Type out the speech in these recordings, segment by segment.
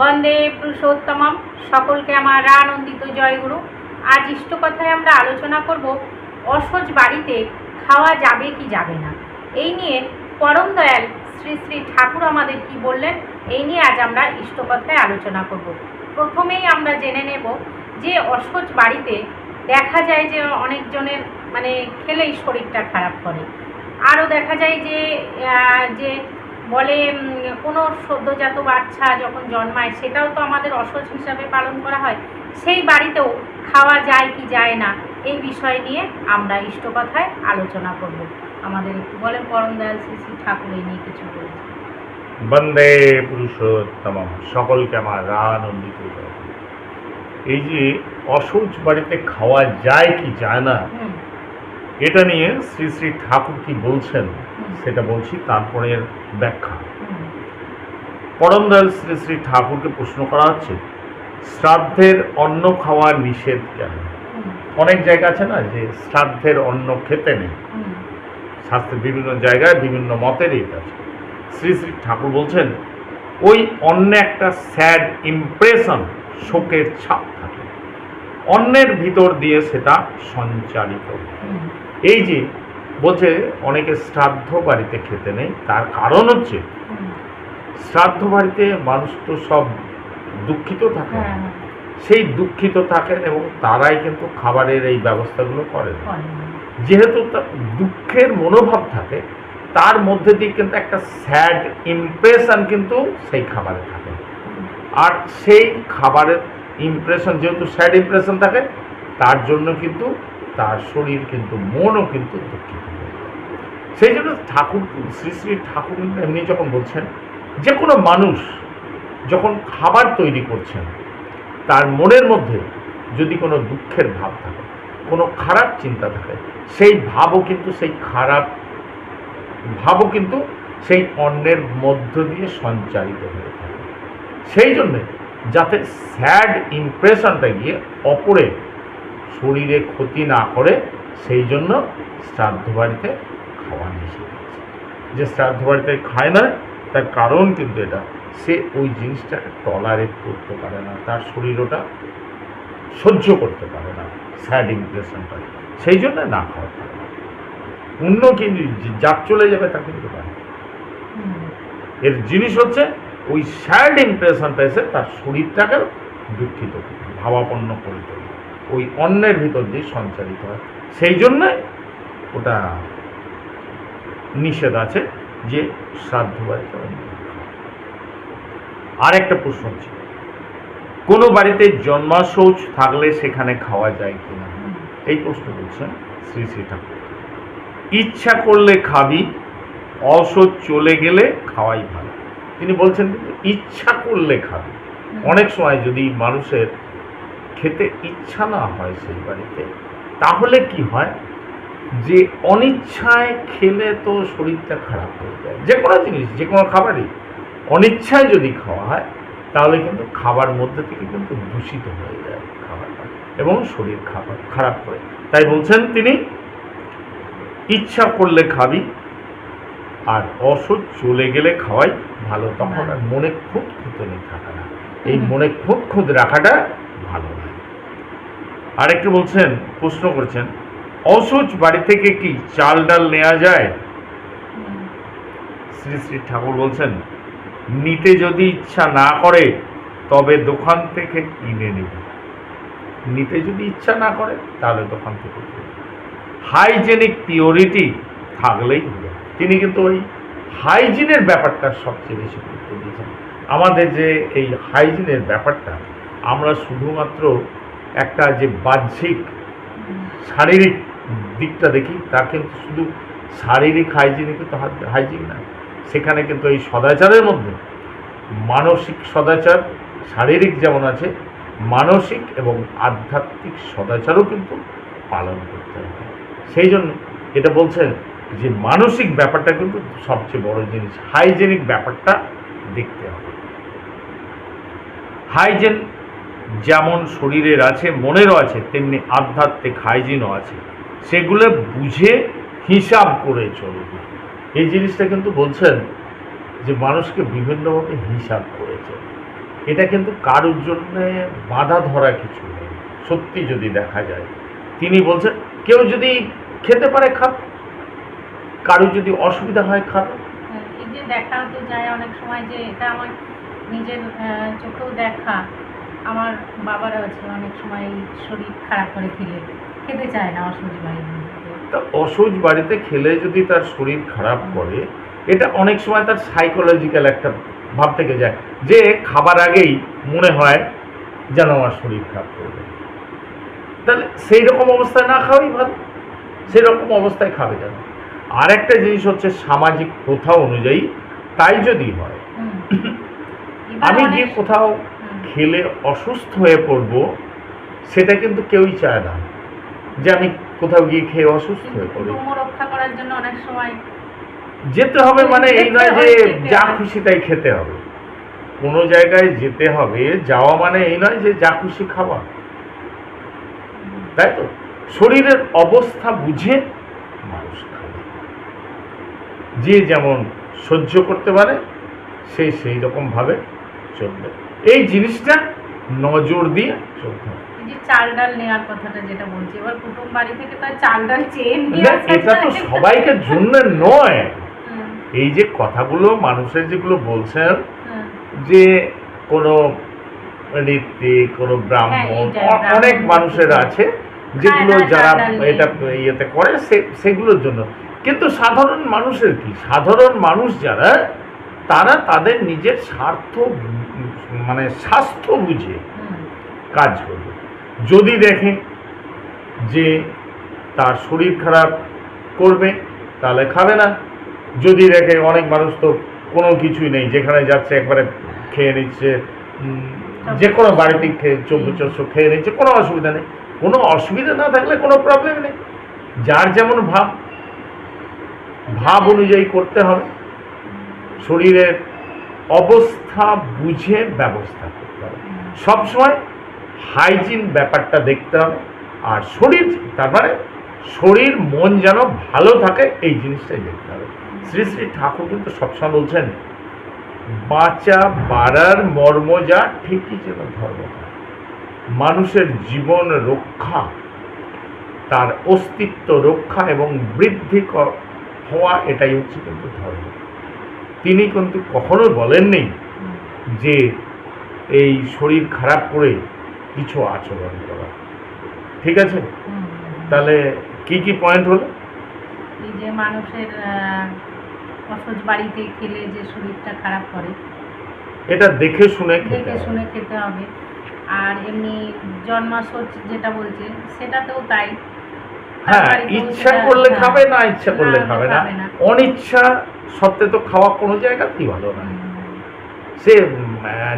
বন্দে পুরুষোত্তমম। সকলকে আমার আনন্দিত জয়গুরু। আজ ইষ্ট কথায় আমরা আলোচনা করব অসহজ বাড়িতে খাওয়া যাবে কি যাবে না। এই নিয়ে পরম দয়াল শ্রী শ্রী ঠাকুর আমাদের কি বললেন, এই নিয়ে আজ আমরা ইষ্ট কথায় আলোচনা করব। প্রথমেই আমরা জেনে নেব যে অসহজ বাড়িতে দেখা যায় যে অনেকজনের মানে খেলেই শরীরটা খারাপ করে। আরও দেখা যায় যে যে বলে কোনো সদ্যজাত বাচ্চা যখন জন্মায় সেটাও তো আমাদের অসহজ হিসাবে পালন করা হয়। সেই বাড়িতেও খাওয়া যায় কি যায় না এই বিষয় নিয়ে আমরা ইষ্টকথায় আলোচনা করব। আমাদের একটু বলেন পরম দয়াল শ্রী শ্রী ঠাকুর এই নিয়ে কিছু বলছে বন্দে পুরুষোত্তম সকলকে আমার আনন্দিত। এই যে অসৌচ বাড়িতে খাওয়া যায় কি যায় না এটা নিয়ে শ্রী শ্রী ঠাকুর কি বলছেন সেটা বলছি তারপরের ব্যাখ্যা। হুম, পরম দয়াল শ্রী শ্রী ঠাকুরকে প্রশ্ন করা হচ্ছে শ্রাদ্ধের অন্ন খাওয়া নিষেধ কেন? অনেক জায়গা আছে না যে শ্রাদ্ধের অন্ন খেতে নেই। শাস্ত্রের বিভিন্ন জায়গায় বিভিন্ন মতের এই আছে। শ্রী শ্রী ঠাকুর বলছেন ওই অন্য একটা স্যাড ইমপ্রেশন শোকের ছাপ থাকে। অন্যের ভিতর দিয়ে সেটা সঞ্চারিত এই যে বলছে অনেকে শ্রাদ্ধ বাড়িতে খেতে নেই তার কারণ হচ্ছে শ্রাদ্ধ বাড়িতে মানুষ তো সব দুঃখিত থাকে। হ্যাঁ, হ্যাঁ, সেই দুঃখিত থাকেন এবং তারাই কিন্তু খাবারের এই ব্যবস্থাগুলো করেন। যেহেতু দুঃখের মনোভাব থাকে তার মধ্যে দিয়ে কিন্তু একটা স্যাড ইমপ্রেশন কিন্তু সেই খাবারে থাকে। আর সেই খাবারের ইমপ্রেশন যেহেতু স্যাড ইমপ্রেশন থাকে তার জন্য কিন্তু তার শরীর কিন্তু, মনও কিন্তু দুঃখিত সেই জন্য ঠাকুর, শ্রী শ্রী ঠাকুর এমনি যখন বলছেন যে কোনো মানুষ যখন খাবার তৈরি করছেন, তার মনের মধ্যে যদি কোনো দুঃখের ভাব থাকে, কোনো খারাপ চিন্তা থাকে, সেই ভাবও কিন্তু, সেই খারাপ ভাবও কিন্তু সেই অন্যের মধ্য দিয়ে সঞ্চারিত হয়ে থাকে। সেই জন্যে যাতে স্যাড ইমপ্রেশনটা গিয়ে অপরের শরীরে ক্ষতি না করে সেই জন্য শ্রাদ্ধ বাড়িতে খাওয়া নিষেধ যে শ্রাদ্ধ বাড়িতে খায় না, তার কারণ কিন্তু এটা। সে ওই জিনিসটা টলারেট করতে পারে না, তার শরীর ওটা সহ্য করতে পারে না, স্যাড ইমপ্রেশনটা সেই জন্য না খাওয়া পারে অন্য কিন্তু যার চলে যাবে তা কিন্তু পারে। এর জিনিস হচ্ছে, ওই স্যাড ইমপ্রেশনটা এসে তার শরীরটাকে দুঃখিত ভাবাপন্ন করে ওই অন্যের ভিতর দিয়ে সঞ্চারিত হয়। সেই জন্য ওটা নিষেধ আছে যে শ্রাদ্ধ বাড়িতে আর একটা প্রশ্ন হচ্ছে কোনো বাড়িতে জন্মাশৌচ থাকলে সেখানে খাওয়া যায় কিনা? এই প্রশ্ন করছেন শ্রী শ্রী ঠাকুর। ইচ্ছা করলে খাবি অসৎ চলে গেলে খাওয়াই ভালো। তিনি বলছেন কিন্তু ইচ্ছা করলে খাবি। অনেক সময় যদি মানুষের খেতে ইচ্ছা না হয় সেই বাড়িতে তাহলে কি হয়? যে অনিচ্ছায় খেলে তো শরীরটা খারাপ হয়ে যায়। যে কোনো জিনিস যে কোনো খাবারই। অনিচ্ছায় যদি খাওয়া হয় তাহলে কিন্তু খাবার মধ্যে থেকে কিন্তু দূষিত হয়ে যায় খাবারটা এবং শরীর খাবার খারাপ করে। তাই বলছেন তিনি ইচ্ছা করলে খাবি আর অসুখ চলে গেলে খাওয়াই ভালো। তখন আর মনে খুঁত খুঁতনি থাকে না এই মনে খুঁত খুঁত রাখাটা নয় আরেকটু বলছেন, প্রশ্ন করছেন, অসুচ বাড়ি থেকে কি চাল ডাল নেওয়া যায়? শ্রী শ্রী ঠাকুর বলছেন, নিতে যদি ইচ্ছা না করে, তবে দোকান থেকে কিনে নেবে। নিতে যদি ইচ্ছা না করে, তাহলে দোকান থেকে হাইজেনিক পিওরিটি থাকলেই হলো তিনি কিন্তু ওই হাইজিনের ব্যাপারটা সবচেয়ে বেশি গুরুত্ব দিয়েছেন। আমাদের যে এই হাইজিনের ব্যাপারটা, আমরা শুধুমাত্র একটা যে বাহ্যিক শারীরিক দিকটা দেখি, তা কিন্তু শুধু শারীরিক হাইজিনই কিন্তু হাইজিন না, সেখানে কিন্তু এই সদাচারের মধ্যে মানসিক সদাচার, শারীরিক যেমন আছে, মানসিক এবং আধ্যাত্মিক সদাচারও কিন্তু পালন করতে হবে। সেই জন্য এটা বলছেন যে মানসিক ব্যাপারটা কিন্তু সবচেয়ে বড় জিনিস হাইজেনিক ব্যাপারটা দেখতে হবে। হাইজেন যেমন শরীরের আছে মনেরও আছে তেমনি আধ্যাত্মিক হাইজিনও আছে। সেগুলো বুঝে হিসাব করে চলবে। এই জিনিসটা কিন্তু বলছেন যে মানুষকে বিভিন্নভাবে হিসাব করে চলবে। এটা কিন্তু কারোর জন্য বাধা ধরা কিছু নেই। সত্যি যদি দেখা যায় তিনি বলছেন কেউ যদি খেতে পারে খাক কারোর যদি অসুবিধা হয় খাক হ্যাঁ, দেখা তো যায় অনেক সময় যে এটা আমার নিজের চোখেও দেখা। আমার বাবারা আছে অনেক সময় শরীর খারাপ করে খেলে খেতে চায় না বাড়ির মধ্যে। তা অসহ্য বাড়িতে খেলে যদি তার শরীর খারাপ করে এটা অনেক সময় তার সাইকোলজিক্যাল একটা ভাব থেকে যায় যে খাবার আগেই মনে হয় যেন আমার শরীর খারাপ করবে তাহলে সেই রকম অবস্থায় না খাওয়াই ভালো সেই রকম অবস্থায় খাবে যেন আর একটা জিনিস হচ্ছে সামাজিক প্রথা অনুযায়ী তাই যদি হয় আমি গিয়ে কোথাও খেলে অসুস্থ হয়ে পড়ব সেটা কিন্তু কেউই চায় না। যে আমি কোথাও গিয়ে খেয়ে অসুস্থ হয়ে পড়ি। রক্ষা করার জন্য অনেক সময় যেতে হবে মানে এই নয় যে যা খুশি তাই খেতে হবে। কোনো জায়গায় যেতে হবে যাওয়া মানে এই নয় যে যা খুশি খাওয়া। তাই তো? শরীরের অবস্থা বুঝে মানুষ খাবে। যে যেমন সহ্য করতে পারে সে সেই রকম ভাবে চলবে। এই জিনিসটা নজর দিয়ে চলতে যে চাল ডাল নেওয়ার কথাটা যেটা বলছি এবার কুটুম বাড়ি থেকে তো চাল ডাল চেয়ে নিয়ে এটা তো সবাইকে জন্য নয়। এই যে কথাগুলো মানুষের যেগুলো বলছেন যে কোনো ঋত্বিক কোনো ব্রাহ্মণ হ্যাঁ, অনেক। মানুষের আছে যেগুলো যারা। এটা ইয়েতে করে সেগুলোর জন্য। কিন্তু সাধারণ মানুষের কি? সাধারণ মানুষ যারা তারা তাদের নিজের স্বার্থ মানে স্বাস্থ্য বুঝে কাজ করবে। যদি দেখে যে তার শরীর খারাপ করবে তাহলে খাবে না। যদি দেখে অনেক মানুষ তো কোনো কিছুই নেই যেখানে যাচ্ছে একবারে খেয়ে নিচ্ছে যে কোনো বাড়িতে খেয়ে চব্য চস্য খেয়ে নিচ্ছে কোনো অসুবিধা নেই। কোনো অসুবিধা না থাকলে কোনো প্রবলেম নেই। যার যেমন ভাব ভাব অনুযায়ী করতে হবে। শরীরের অবস্থা বুঝে ব্যবস্থা করতে হবে। সবসময় হাইজিন ব্যাপারটা দেখতে হবে। আর শরীর, তার মানে শরীর, মন যেন ভালো থাকে, এই জিনিসটাই দেখতে হবে। শ্রী শ্রী ঠাকুর কিন্তু সবসময় বলছেন, বাঁচা, বাড়ার মর্ম যা, ঠিকই যেন ধর্ম মানুষের জীবন রক্ষা, তার অস্তিত্ব রক্ষা এবং বৃদ্ধি হওয়া, এটাই হচ্ছে কিন্তু ধর্ম। তিনি কিন্তু কখনো বলেননি। যে এই শরীর খারাপ করে কিছু আচরণ করা। ঠিক আছে? তাহলে কি কি পয়েন্ট হলো? এই যে মানুষের অসহ্য বাড়িতে খেলে যে শরীরটা খারাপ করে। এটা দেখে শুনে দেখে শুনে খেতে হবে। আর এমনি জন্মাসোচ যেটা বলছে সেটাতেও তাই। হ্যাঁ ইচ্ছা করলে হ্যাঁ। খাবে না ইচ্ছা করলে খাবে না। অনিচ্ছা সত্ত্বে তো খাওয়া কোনো জায়গাতেই ভালো না। হুম, সে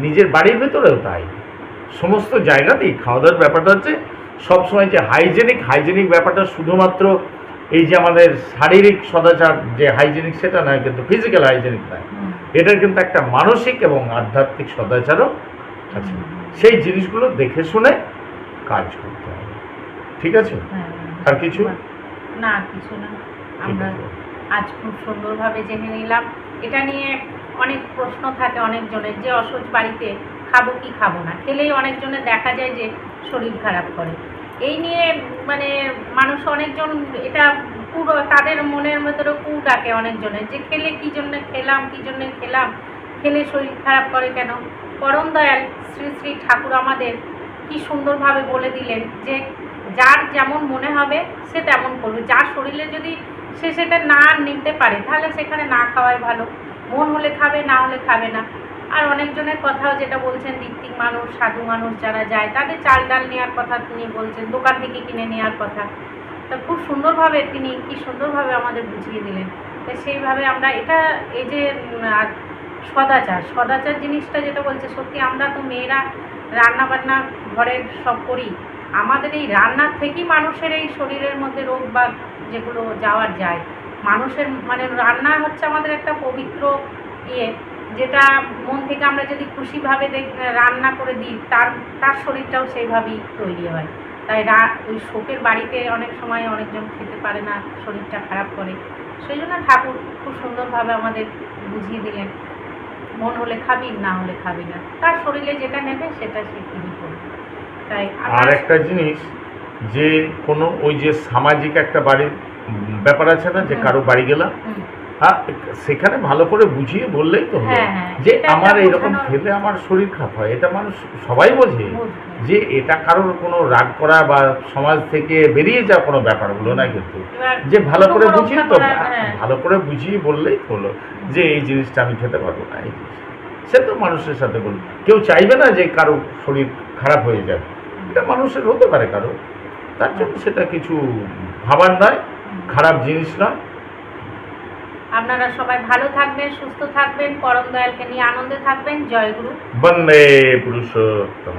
নিজের বাড়ির ভেতরেও তাই। সমস্ত জায়গাতেই খাওয়া দাওয়ার ব্যাপারটা হচ্ছে সবসময় যে হাইজেনিক হাইজেনিক ব্যাপারটা শুধুমাত্র এই যে আমাদের শারীরিক সদাচার যে হাইজেনিক সেটা নয় কিন্তু ফিজিক্যাল হাইজেনিক নয়। এটার কিন্তু একটা মানসিক এবং আধ্যাত্মিক সদাচারও আছে। সেই জিনিসগুলো দেখে শুনে কাজ করতে হবে। ঠিক আছে? হ্যাঁ, আর কিছু? না আর কিছু না। আজ খুব সুন্দরভাবে জেনে নিলাম। এটা নিয়ে অনেক প্রশ্ন থাকে অনেকজনের, যে অসহ্য বাড়িতে খাব কি খাব না? খেলেই অনেকজনের দেখা যায় যে শরীর খারাপ করে। এই নিয়ে মানে মানুষ অনেকজন এটা পুরো তাদের মনের ভেতরে কু ডাকে অনেকজনের, যে খেলে কি জন্য খেলাম, কি জন্য খেলাম? খেলে শরীর খারাপ করে কেন? পরম দয়াল শ্রী শ্রী ঠাকুর আমাদের কি সুন্দরভাবে বলে দিলেন যে, যার যেমন মনে হবে সে তেমন করবে। যার শরীরে যদি সে সেটা না নিতে পারে, তাহলে সেখানে না খাওয়াই ভালো। মন হলে খাবে, না হলে খাবে না। আর অনেকজনের কথাও যেটা বলছেন, ঋত্বিক মানুষ, সাধু মানুষ যারা যায়, তাদের চাল ডাল নেওয়ার কথা তিনি বলছেন, দোকান থেকে কিনে নেওয়ার কথা। তা খুব সুন্দরভাবে তিনি কি সুন্দরভাবে আমাদের বুঝিয়ে দিলেন। তো সেইভাবে আমরা এটা, এই যে সদাচার সদাচার জিনিসটা যেটা বলছে, সত্যি আমরা তো মেয়েরা রান্নাবান্না ঘরের সব করি। আমাদের এই রান্নার থেকেই মানুষের এই শরীরের মধ্যে রোগ বা যেগুলো যাওয়ার যায়। মানুষের মানে রান্না হচ্ছে আমাদের একটা পবিত্র ইয়ে যেটা মন থেকে আমরা যদি খুশিভাবে দেখ- রান্না করে দিই, তার তার শরীরটাও সেইভাবেই তৈরি হয়। তাই রা, ওই শোকের বাড়িতে অনেক সময় অনেকজন খেতে পারে না, শরীরটা খারাপ করে। সেই জন্য ঠাকুর খুব সুন্দরভাবে আমাদের বুঝিয়ে দিলেন, মন হলে খাবি, না হলে খাবি না। তার শরীরে যেটা নেবে সেটা সে কিনে আর একটা জিনিস যে কোনো ওই যে সামাজিক একটা বাড়ির ব্যাপার আছে না যে কারও বাড়ি গেলাম হ্যাঁ সেখানে ভালো করে বুঝিয়ে বললেই তো হলো হ্যাঁ, হ্যাঁ, যে আমার এরকম খেলে আমার শরীর খারাপ হয় এটা মানুষ সবাই বোঝে। যে এটা কারোর কোনো রাগ করা বা সমাজ থেকে বেরিয়ে যাওয়া কোনো ব্যাপারগুলো না কিন্তু। যে ভালো করে বুঝিয়ে তো হ্যাঁ। ভালো করে বুঝিয়ে বললেই হলো যে এই জিনিসটা আমি খেতে পারব না এই জিনিস সে তো মানুষের সাথে বলি কেউ চাইবে না যে কারও শরীর খারাপ হয়ে যাবে। এটা মানুষের হতে পারে কারও। তার জন্য সেটা কিছু ভাবার নয় খারাপ জিনিস নয়। আপনারা সবাই ভালো থাকবেন সুস্থ থাকবেন পরম দয়ালকে নিয়ে আনন্দে থাকবেন। জয় গুরু। বন্দে পুরুষোত্তম